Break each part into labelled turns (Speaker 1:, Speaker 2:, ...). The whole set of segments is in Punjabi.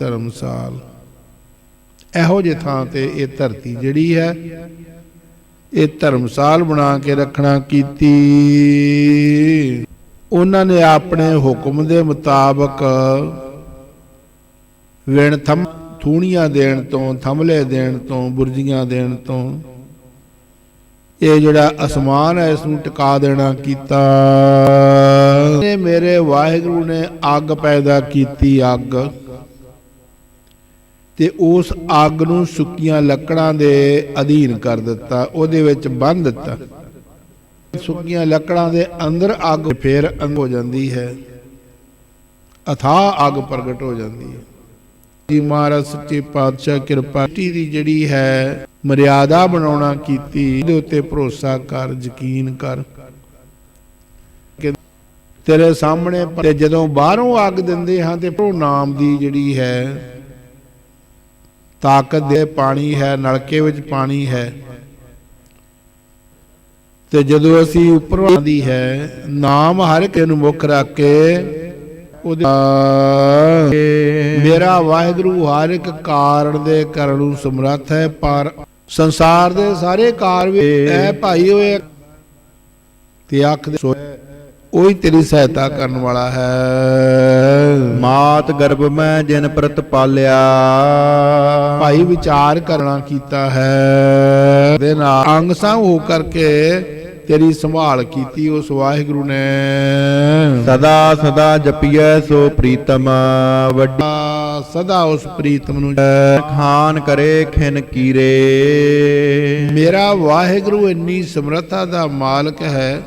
Speaker 1: ਧਰਮਸਾਲ। ਇਹੋ ਜਿਹੀ ਥਾਂ ਤੇ ਇਹ ਧਰਤੀ ਜਿਹੜੀ ਹੈ, ਇਹ ਧਰਮਸਾਲ ਬਣਾ ਕੇ ਰੱਖਣਾ ਕੀਤੀ। ਉਹਨਾਂ ਨੇ ਆਪਣੇ ਹੁਕਮ ਦੇ ਮੁਤਾਬਕ ਵਿਣ ਥਮ, ਥੂਣੀਆਂ ਦੇਣ ਤੋਂ, ਥਮਲੇ ਦੇਣ ਤੋਂ, ਬੁਰਜੀਆਂ ਦੇਣ ਤੋਂ, ਇਹ ਜਿਹੜਾ ਅਸਮਾਨ ਹੈ, ਇਸ ਨੂੰ ਟਿਕਾ ਦੇਣਾ ਕੀਤਾ। ਨੇ ਮੇਰੇ ਵਾਹਿਗੁਰੂ ਨੇ ਅੱਗ ਪੈਦਾ ਕੀਤੀ, ਅੱਗ। ਤੇ ਉਸ ਅੱਗ ਨੂੰ ਸੁੱਕੀਆਂ ਲੱਕੜਾਂ ਦੇ ਅਧੀਨ ਕਰ ਦਿੱਤਾ, ਉਹਦੇ ਵਿੱਚ ਬੰਨ ਦਿੱਤਾ। ਸੁੱਕੀਆਂ ਲੱਕੜਾਂ ਦੇ ਅੰਦਰ ਅੱਗ ਫੇਰ ਅੰਗ ਹੋ ਜਾਂਦੀ ਹੈ। ਅਥਾਹ ਅੱਗ ਪ੍ਰਗਟ ਹੋ ਜਾਂਦੀ ਹੈ। ਜੀ ਮਹਾਰਾਜ, ਸੱਚੇ ਪਾਤਸ਼ਾਹ, ਕਿਰਪਾ ਦੀ ਜਿਹੜੀ ਹੈ, ਮਰਿਆਦਾ ਬਣਾਉਣਾ ਕੀਤੀ, ਉਹਦੇ ਉੱਤੇ ਭਰੋਸਾ ਕਰ, ਯਕੀਨ ਕਰ। ਤੇਰੇ ਸਾਹਮਣੇ ਤੇ ਜਦੋਂ ਬਾਹਰੋਂ ਅੱਗ ਦਿੰਦੇ ਹਾਂ ਤੇ ਪ੍ਰਭੂ ਨਾਮ ਦੀ ਜਿਹੜੀ ਹੈ ਤਾਕਤ ਦੇ ਪਾਣੀ ਹੈ, ਨਲਕੇ ਵਿੱਚ ਪਾਣੀ ਹੈ। ਤੇ ਜਦੋਂ ਅਸੀਂ ਉੱਪਰੋਂ ਆਂਦੀ ਹੈ, ਨਾਮ ਹਰ ਇੱਕ ਨੂੰ ਮੁੱਖ ਰੱਖ ਕੇ ਉਹਦੇ ਮੇਰਾ ਵਾਹਿਗੁਰੂ ਹਰ ਇੱਕ ਕਾਰਨ ਦੇ ਕਰਨ ਨੂੰ ਸਮਰੱਥ ਹੈ, ਪਰ ਸੰਸਾਰ ਦੇ ਸਾਰੇ ਕਾਰ ਵੀ ਐ ਭਾਈ ਹੋਏ ਤੇ ਅੱਖ ਦੇ ਸੋਏ ਉਹੀ ਤੇਰੀ ਸਹਾਇਤਾ ਕਰਨ ਵਾਲਾ ਹੈ।
Speaker 2: ਮਾਤ ਗਰਭ ਮੈਂ ਜਿਨ ਪ੍ਰਤ ਪਾਲਿਆ।
Speaker 1: ਭਾਈ ਵਿਚਾਰ ਕਰਨਾ ਕੀਤਾ ਹੈ। ਦੇ ਨਾਲ ਅੰਗ ਸੰਗ ਹੋ ਕਰਕੇ ਤੇਰੀ ਸੰਭਾਲ ਕੀਤੀ ਉਸ ਵਾਹਿਗੁਰੂ ਨੇ।
Speaker 2: ਸਦਾ ਸਦਾ ਜਪੀਐ ਸੋ ਪ੍ਰੀਤਮ। ਵੱਡੀ
Speaker 1: ਸਦਾ ਉਸ ਪ੍ਰੀਤਮ ਨੂੰ
Speaker 2: ਖਾਨ ਕਰੇ ਖਿਨ ਕੀਰੇ।
Speaker 1: ਮੇਰਾ ਵਾਹਿਗੁਰੂ ਇੰਨੀ ਸਮਰੱਥਾ ਦਾ ਮਾਲਕ ਹੈ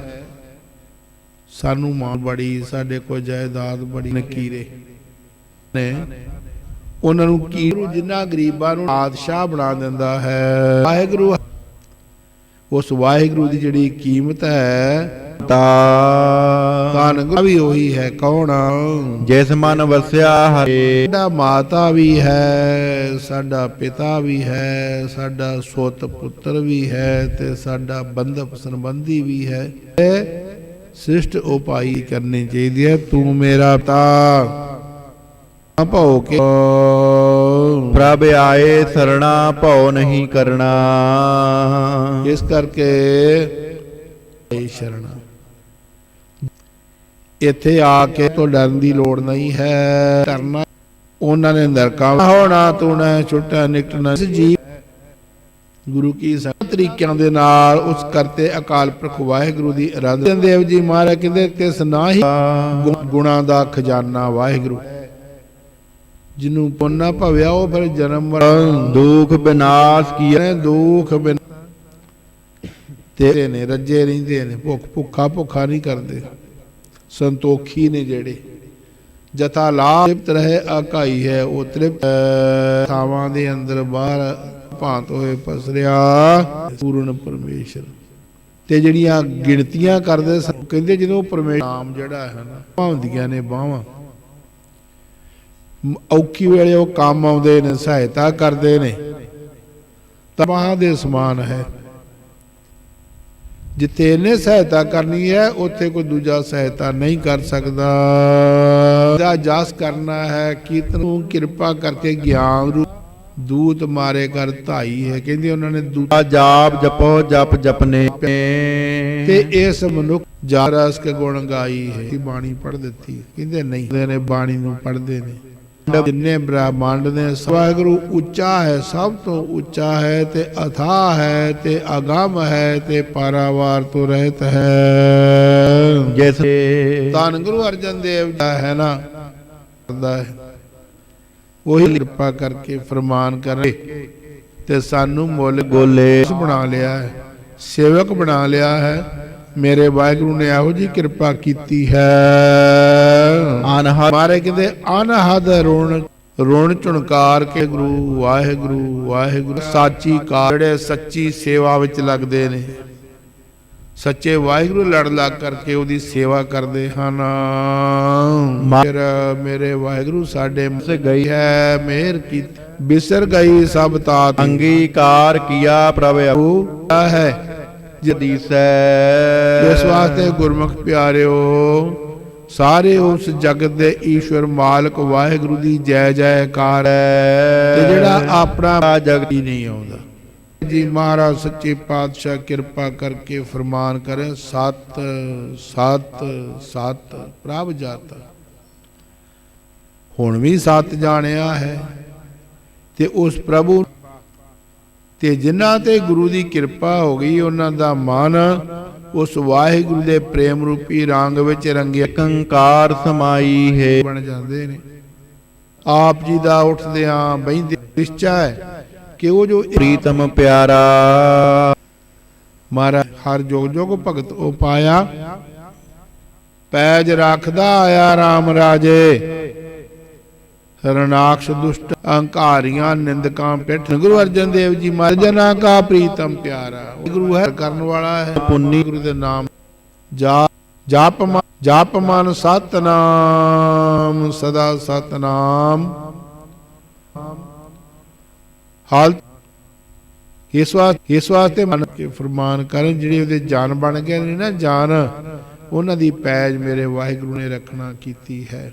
Speaker 1: ਸਾਨੂੰ ਮਾਂ ਬੜੀ ਸਾਡੇ ਕੋਲ ਜਾਇਦਾਦ ਬੜੀ ਨਕੀਰੇ। ਨੇ ਉਹਨਾਂ ਨੂੰ ਕੀਰੂ ਜਿੰਨਾ ਗਰੀਬਾਂ ਨੂੰ ਬਾਦਸ਼ਾਹ ਬਣਾ ਦਿੰਦਾ ਹੈ। ਵਾਹਿਗੁਰੂ ਉਸ ਵਾਹਿਗੁਰੂ ਦੀ ਜਿਹੜੀ ਕੀਮਤ ਹੈ
Speaker 2: ਤਾ
Speaker 1: ਵੀ ਉਹੀ ਹੈ। ਕੌਣ
Speaker 2: ਜਿਸ ਮਨ ਵਸਿਆ ਹਰੇ।
Speaker 1: ਸਾਡਾ ਮਾਤਾ ਵੀ ਹੈ ਸਾਡਾ ਪਿਤਾ ਵੀ ਹੈ ਸਾਡਾ ਸੁੱਤ ਪੁੱਤਰ ਵੀ ਹੈ ਤੇ ਸਾਡਾ ਬੰਧਪ ਸੰਬੰਧੀ ਵੀ ਹੈ। ਇਹ ਸ੍ਰਿਸ਼ਟ ਉਪਾਈ ਕਰਨੀ ਚਾਹੀਦੀ ਹੈ ਤੂੰ ਮੇਰਾ ਤਾ ਭਉ ਕੇ
Speaker 2: ਪ੍ਰਭ ਆਏ ਸਰਣਾ ਭਉ ਨਹੀਂ ਕਰਨਾ
Speaker 1: ਇਸ ਕਰਕੇ ਇਹ ਸ਼ਰਨ ਇੱਥੇ ਆ ਕੇ ਤੋਂ ਡਰਨ ਦੀ ਲੋੜ ਨਹੀਂ ਹੈ ਕਰਨਾ ਉਹਨਾਂ ਨੇ ਨਰਕਾਂ ਹੋਣਾ ਤੂੰ ਨਾ ਛੁੱਟਾ ਨਿਕਟਣਾ। ਜੀ ਗੁਰੂ ਕੀ ਸੰਗਤ ਤਰੀਕਿਆਂ ਦੇ ਨਾਲ ਉਸ ਕਰਤੇ ਅਕਾਲ ਪੁਰਖ ਵਾਹਿਗੁਰੂ ਦੀ ਅਰਾਧਨਾ ਦੇਵ ਜੀ ਮਹਾਰਾਜ ਕਹਿੰਦੇ ਤਿਸ ਨਾਹੀ ਗੁਣਾਂ ਦਾ ਖਜ਼ਾਨਾ ਵਾਹਿਗੁਰੂ। ਜਿਹਨੂੰ ਪੁੰਨਾ ਭਵਿਆ ਉਹ ਫਿਰ ਜਨਮ ਮਰਨ
Speaker 2: ਦੁਖ ਬਿਨਾਸ਼ ਕੀ
Speaker 1: ਨੇ ਦੁੱਖ ਬਿਨ ਤੇਰੇ ਨੇ ਰੱਜੇ ਰਹਿੰਦੇ ਨੇ ਭੁੱਖ ਭੁੱਖਾ ਭੁੱਖਾ ਨਹੀਂ ਕਰਦੇ। ਸੰਤੋਖੀ ਨੇ ਜਿਹੜੇ। ਜਥਾ ਲਾਭ ਤ੍ਰਿਪਤ ਰਹੇ ਆਕਾਈ ਹੈ ਉਹ ਤ੍ਰਿਪਤ। ਥਾਵਾਂ ਦੇ ਅੰਦਰ ਬਾਹਰ ਭਾਂਤ ਹੋਏ ਪਸਰਿਆ, ਪੂਰਨ ਪਰਮੇਸ਼ਰ। ਤੇ ਜਿਹੜੀਆਂ ਗਿਣਤੀਆਂ ਕਰਦੇ ਕਹਿੰਦੇ ਜਦੋਂ ਪਰਮੇਸ਼ਰ ਨਾਮ ਜਿਹੜਾ ਹੈ ਨਾ ਭਾਉਂਦੀਆਂ ਨੇ ਬਾਹਾਂ। ਮ- ਵੇਲੇ ਉਹ ਕੰਮ ਆਉਂਦੇ ਨੇ, ਸਹਾਇਤਾ ਕਰਦੇ ਨੇ। ਤਬਾਹ ਦੇ ਸਮਾਨ ਹੈ। ਜਿੱਥੇ ਇਹਨੇ ਸਹਾਇਤਾ ਕਰਨੀ ਹੈ, ਉੱਥੇ ਕੋਈ ਦੂਜਾ ਸਹਾਇਤਾ ਨਹੀਂ ਕਰ ਸਕਦਾ। ਦਾ ਜਸ ਕਰਨਾ ਹੈ, ਕੀਰਤਨ ਨੂੰ ਕਿਰਪਾ ਕਰਕੇ ਗਿਆਨ ਰੂਪ ਦੂਤ ਮਾਰੇ ਕਰ ਧਾਈ ਹੈ। ਕਹਿੰਦੇ ਉਹਨਾਂ ਨੇ ਦੂਤ
Speaker 2: ਜਾਪ ਜਪੋ ਜਪ ਜਪਨੇ।
Speaker 1: ਤੇ ਇਸ ਮਨੁੱਖ ਜਾਰਸ ਕੇ ਗੁਣ ਗਾਈ ਹੈ। ਕਿ ਬਾਣੀ ਪੜ ਦਿੱਤੀ ਕਹਿੰਦੇ ਨਹੀਂ। ਕਹਿੰਦੇ ਨੇ ਬਾਣੀ ਨੂੰ ਪੜਦੇ ਨੇ। ਜਿੰਨੇ ਬ੍ਰਹਮੰਡ ਨੇ ਵਾਹਿਗੁਰੂ ਉੱਚਾ ਹੈ ਸਭ ਤੋਂ ਉੱਚਾ ਹੈ ਤੇ ਅਥਾਹ ਹੈ ਤੇ ਅਗੰਮ ਹੈ ਤੇ ਪਾਰਾਵਾਰ ਤੋਂ ਰਹਿਤ ਹੈ।
Speaker 2: ਜਿਸ
Speaker 1: ਧੰਨ ਗੁਰੂ ਅਰਜਨ ਦੇਵ ਦਾ ਹੈ ਨਾ। ਕਰਦਾ ਹੈ। ਉਹੀ ਕਿਰਪਾ ਕਰਕੇ ਫਰਮਾਨ ਕਰੇ ਤੇ ਸਾਨੂੰ ਮੁੱਲ
Speaker 2: ਗੋਲੇ
Speaker 1: ਬਣਾ ਲਿਆ ਹੈ, ਸੇਵਕ ਬਣਾ ਲਿਆ ਹੈ। ਮੇਰੇ ਵਾਹਿਗੁਰੂ ਨੇ ਇਹੋ ਜੀ ਕਿਰਪਾ ਕੀਤੀ ਹੈ।
Speaker 2: ਅਨਹਦ
Speaker 1: ਮਾਰੇ ਕਹਿੰਦੇ, ਅਨਹਦ ਰੁਣ ਰੁਣ ਝੁਣਕਾਰ ਕੇ ਗੁਰੂ, ਵਾਹਿਗੁਰੂ ਵਾਹਿਗੁਰੂ। ਸਾਚੀ ਕਾਰ ਜਿਹੜੇ ਸੱਚੀ ਸੇਵਾ ਵਿੱਚ ਲੱਗਦੇ ਨੇ। ਸੱਚੇ ਵਾਹਿਗੁਰੂ ਲੜ ਲੱਗ ਕਰਕੇ ਉਹਦੀ ਸੇਵਾ ਕਰਦੇ ਹਨ। ਫਿਰ ਮੇਰੇ ਵਾਹਿਗੁਰੂ ਸਾਡੇ ਸੇ ਗਈ ਹੈ ਮਿਹਰ ਕੀ ਬਿਸਰ ਗਈ ਸਭ ਤਾਤ।
Speaker 2: ਅੰਗੀਕਾਰ ਕੀਆ ਪ੍ਰਭ
Speaker 1: ਉਹ ਹੈ
Speaker 2: ਜਦੀਸੈ
Speaker 1: ਇਸ ਵਾਸਤੇ ਗੁਰਮੁਖ ਪਿਆਰਿਓ ਸਾਰੇ ਉਸ ਜਗਤ ਦੇ ਈਸ਼ਵਰ ਮਾਲਕ ਵਾਹਿਗੁਰੂ ਦੀ ਜੈ ਜੈਕਾਰ ਹੈ। ਤੇ ਜਿਹੜਾ ਆਪਣਾ
Speaker 2: ਜਗਤੀ
Speaker 1: ਨਹੀਂ ਆਉਂਦਾ। ਜੀ ਮਹਾਰਾਜ ਸੱਚੇ ਪਾਤਸ਼ਾਹ ਕਿਰਪਾ ਕਰਕੇ ਫਰਮਾਨ ਕਰੇ ਸਤ ਸਤ ਸਤ ਪ੍ਰਭ ਜਾਤਾ। ਹੁਣ ਵੀ ਸਤ ਜਾਣਿਆ ਹੈ ਤੇ ਉਸ ਪ੍ਰਭੂ ਤੇ ਜਿਨ੍ਹਾਂ ਤੇ ਗੁਰੂ ਦੀ ਕਿਰਪਾ ਹੋ ਗਈ ਉਹਨਾਂ ਦਾ ਮਨ ਉਸ ਵਾਹਿਗੁਰੂ ਦੇ ਪ੍ਰੇਮ ਰੂਪੀ ਰੰਗ ਵਿੱਚ ਰੰਗਿਆ
Speaker 2: ਕੰਕਾਰ ਸਮਾਈ ਹੈ।
Speaker 1: ਬਣ ਜਾਂਦੇ ਨੇ। ਆਪ ਜੀ ਦਾ ਉੱਠਦਿਆਂ ਬਹਿੰਦੇ ਨਿਸ਼ਚਾ ਹੈ। ਕਿ ਉਹ ਜੋ
Speaker 2: ਪ੍ਰੀਤਮ ਪਿਆਰਾ।
Speaker 1: ਮਹਾਰਾਜ ਹਰ ਜੋਗ ਜੋਗ ਭਗਤ ਉਹ ਪਾਇਆ। ਪੈਜ ਰੱਖਦਾ ਆਇਆ RAM ਰਾਜੇ। ਰਣਾਕਸ਼ ਦੁਸ਼ਟ ਅਹੰਕਾਰੀਆਂ ਨਿੰਦਕਾਂ ਪਿੱਠ। ਗੁਰੂ ਅਰਜਨ ਦੇਵ ਜੀ ਮਹਾਰਾਜ ਜਨਾਂ ਕਾ ਪ੍ਰੀਤਮ ਪਿਆਰਾ। ਗੁਰੂ ਹੈ ਕਰਨ ਵਾਲਾ ਹੈ। ਪੁੰਨੀ। ਗੁਰੂ ਦੇ ਨਾਮ। ਜਾ ਜਪ ਜਪ ਮਨ ਸਤਨਾਮ ਸਦਾ ਸਤਨਾਮ। ਹਾਲ ਇਸ ਵਾਸਤੇ ਇਸ ਵਾਸਤੇ ਮਨ ਕੇ ਫਰਮਾਨ ਕਰਨ, ਜਿਹੜੇ ਉਹਦੇ ਜਾਨ ਬਣ ਗਏ ਨੇ ਨਾ, ਜਾਨ, ਉਹਨਾਂ ਦੀ ਪੈਜ ਮੇਰੇ ਵਾਹਿਗੁਰੂ ਨੇ ਰੱਖਣਾ ਕੀਤੀ ਹੈ।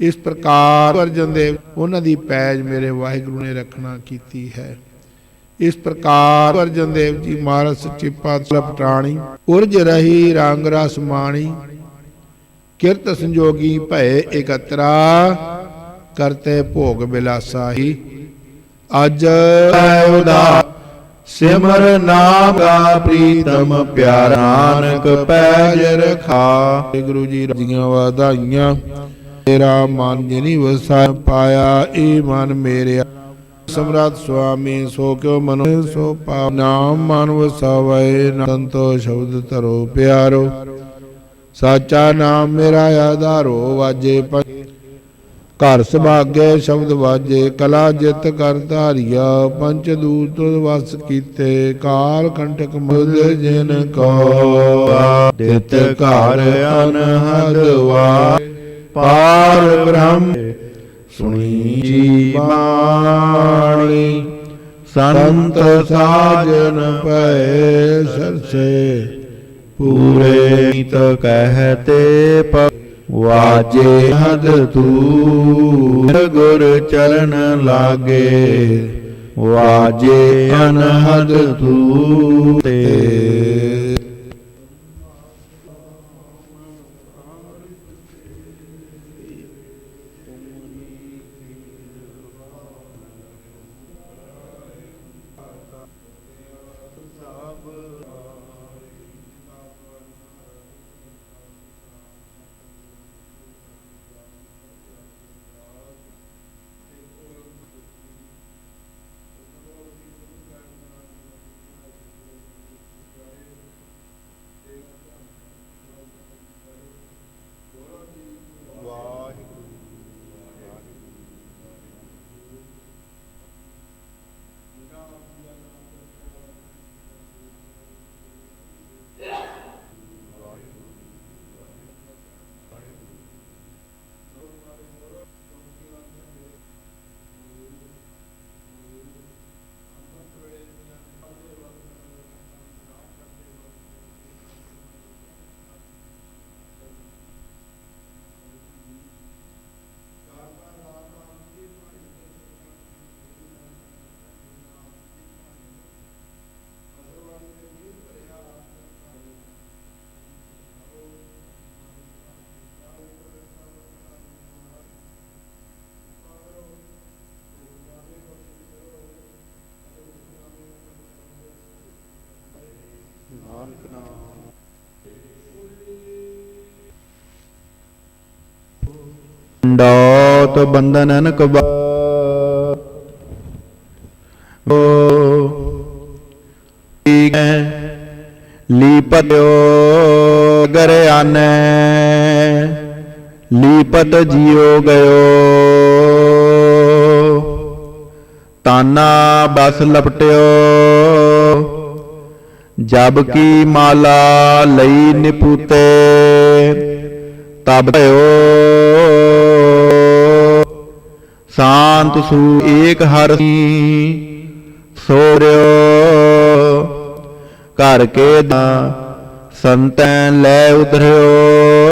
Speaker 1: ਇਸ ਪ੍ਰਕਾਰ ਅਰਜਨ ਦੇਵ ਉਹਨਾਂ ਦੀ ਪੈਜ ਮੇਰੇ ਵਾਹਿਗੁਰੂ ਨੇ ਰੱਖਣਾ ਕੀਤੀ ਹੈ। ਇਸ ਪ੍ਰਕਾਰ ਅਰਜਨ ਦੇਵ ਜੀ ਮਹਾਰਾਜ ਸੱਚੇ ਪਾਤਸ਼ਾਹ ਪਟਾਣੀ, ਉਰਜ ਰਹੀ ਰੰਗ ਰਸ ਮਾਣੀ, ਕਿਰਤ ਸੰਜੋਗੀ ਭਏ ਇਕਤਰਾ, ਕਰਤੇ ਭੋਗ ਬਿਲਾਸਾ ਹੀ ਅੱਜ ਉਦਾ
Speaker 2: ਸਿਮਰ ਨਾਮ ਦਾ ਪ੍ਰੀਤਮ, ਪਿਆਰਾ ਨਾਨਕ ਪੈਜ ਰਖਾ।
Speaker 1: ਗੁਰੂ ਜੀ ਰਜੀਆਂ ਵਧਾਈਆਂ, ਤੇਰਾ ਮਨ ਜਿਨੀ ਵਸਾ ਪਾਇਆ ਇਹ ਮਨ ਮੇਰੇ ਸਮਰਾਤ ਸੁਆਮੀ, ਸੋ ਕਿਉ ਮਨੋ, ਸੋ ਪਾ ਨਾਮ ਮਨ ਵਸਾਵੇ ਸੰਤੋ ਸ਼ਬਦ ਧਰੋ ਪਿਆਰੋ। ਸਾਚਾ ਨਾਮ ਮੇਰਾ ਆਧਾਰੋ, ਵਾਜੇ ਘਰ ਸੁਭਾਗੇ ਸ਼ਬਦ ਵਾਜੇ, ਕਲਾ ਜਿਤ ਕਰ ਧਾਰਿਆ, ਪੰਚ ਦੂਤ ਤੁਧ ਵਸ ਕੀਤੇ, ਕਾਲ ਕੰਟਕ ਮੁਦ ਜਿਨ ਕੋ
Speaker 2: ਤਿਤ ਘਰ ਅਨਹਦ ਵਾ। ਪਾਰ ਬ੍ਰਹਮ ਸੁਣੀ ਜੀ ਬਾਣੀ, ਸੰਤ ਸਾਜਨ
Speaker 1: ਪਏ ਸਰਸੇ,
Speaker 2: ਪੂਰੇ ਨਿਤ ਕਹਤੇ ਪ ਵਾਜੇ ਹਦ ਤੂਰ ਗੁਰ ਚਰਨ ਲਾਗੇ। ਵਾਜੇ ਅਨਹਦ ਤੂ ਤੇ ਡੋਤ ਬੰਧਨਨ ਕਬਾ ਓ ਲੀਪਤਿਓ ਗਰਿਆਨੈ ਲੀਪਤ ਜਿਉ ਗਇਓ। ਤਾਨਾ ਬਸ ਲਪਟਿਓ। ਜਬ ਕੀ ਮਾਲਾ ਲਈ ਨਿਪੂਤੇ, ਤਬ ਭਇਓ। ਸ਼ਾਂਤ ਸੂ ਏਕ ਹਰ ਸੋਰਿਓ। ਘਰ ਕੇ ਦਾ ਸੰਤੈ ਲੈ ਉਧਰਿਓ।